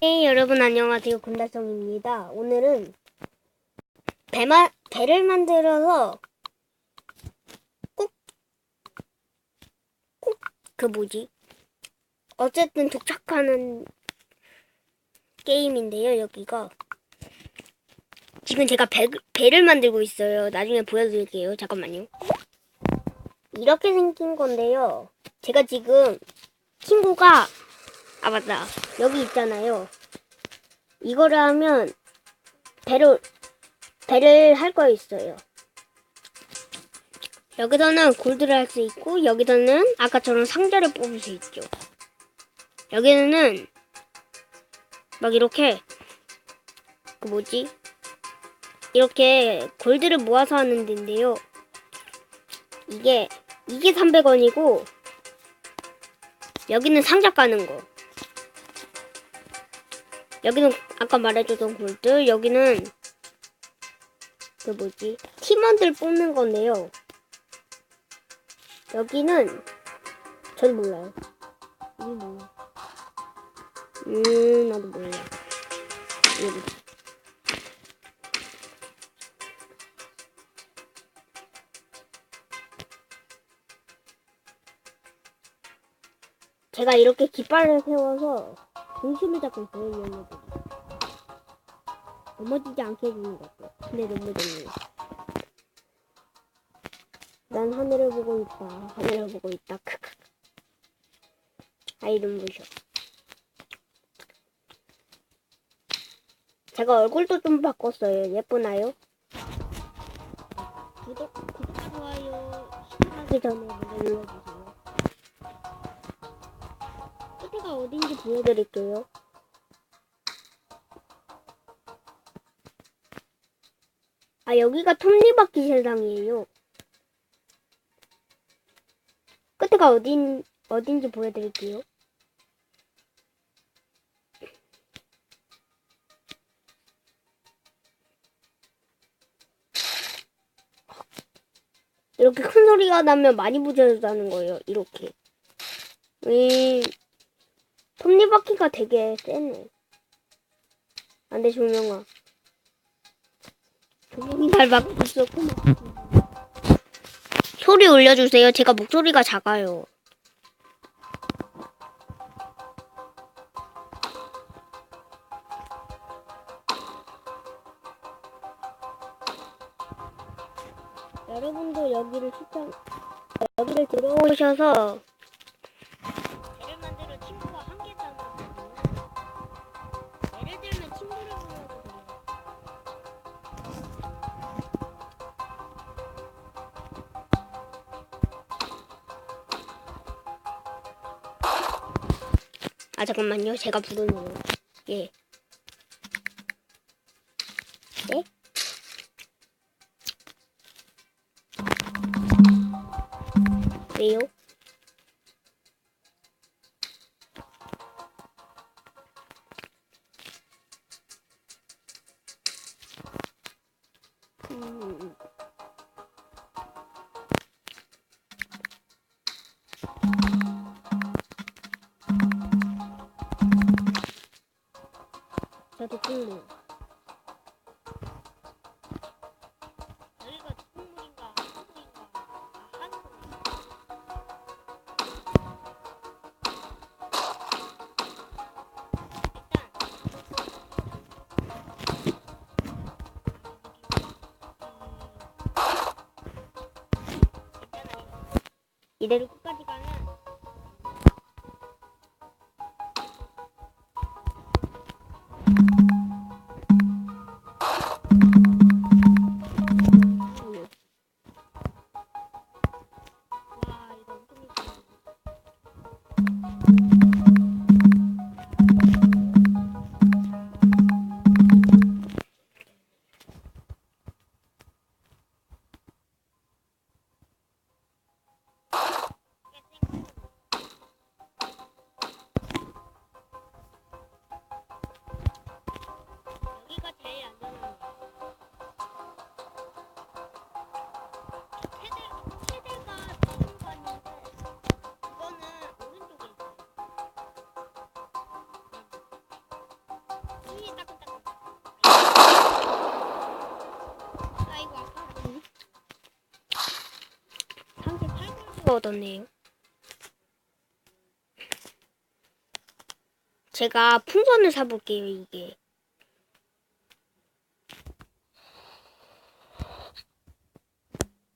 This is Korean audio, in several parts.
네, 여러분 안녕하세요. 군달성입니다. 오늘은 배마, 배를 만들어서 꼭, 꼭, 그 뭐지? 어쨌든 도착하는 게임인데요, 여기가. 지금 제가 배, 배를 만들고 있어요. 나중에 보여드릴게요. 잠깐만요. 이렇게 생긴 건데요. 제가 지금 친구가 아 맞다. 여기 있잖아요. 이거를 하면 배를 배를 할 거 있어요. 여기서는 골드를 할 수 있고 여기서는 아까처럼 상자를 뽑을 수 있죠. 여기는 막 이렇게 그 뭐지? 이렇게 골드를 모아서 하는 데인데요. 이게 이게 300원이고 여기는 상자 까는 거 여기는 아까 말해줬던 골드 여기는 그 뭐지? 팀원들 뽑는 건데요. 여기는 전 몰라요. 이게 뭐야 음 나도 몰라 이게 제가 이렇게 깃발을 세워서 중심을 잡고 있어요, 이 형네들이. 넘어지지 않게 해주는 것도. 근데 넘어졌네요. 난 하늘을 보고 있다. 하늘을 보고 있다. 크크. 아이 눈부셔. 제가 얼굴도 좀 바꿨어요. 예쁘나요? 구독, 구독, 좋아요 시작하기 전에 눌러주세요. 끝에가 어딘지 보여드릴게요. 아, 여기가 톱니바퀴 세상이에요. 끝에가 어딘, 어딘지 보여드릴게요. 이렇게 큰 소리가 나면 많이 부셔졌다는 거예요. 이렇게. 음, 톱니바퀴가 되게 세네. 안 돼, 조명아. 조명이 잘 막고 있었구나. 소리 올려주세요. 제가 목소리가 작아요. 여러분도 여기를 추천, 여기를 들어오셔서 아 잠깐만요. 제가 부르는 거. 예. 네? 왜요? 저도 찍는 여기가 동물인가 한국인가 아 한국인가 이대로 끝까지 가면 38분 얻었네요. 제가 풍선을 사볼게요, 이게.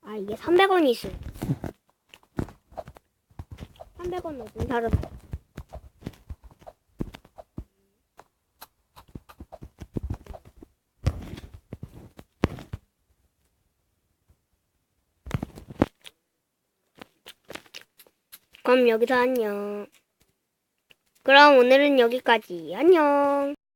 아, 이게 300원이 있어요. 300원 넣은 사람. 그럼 여기서 안녕. 그럼 오늘은 여기까지. 안녕.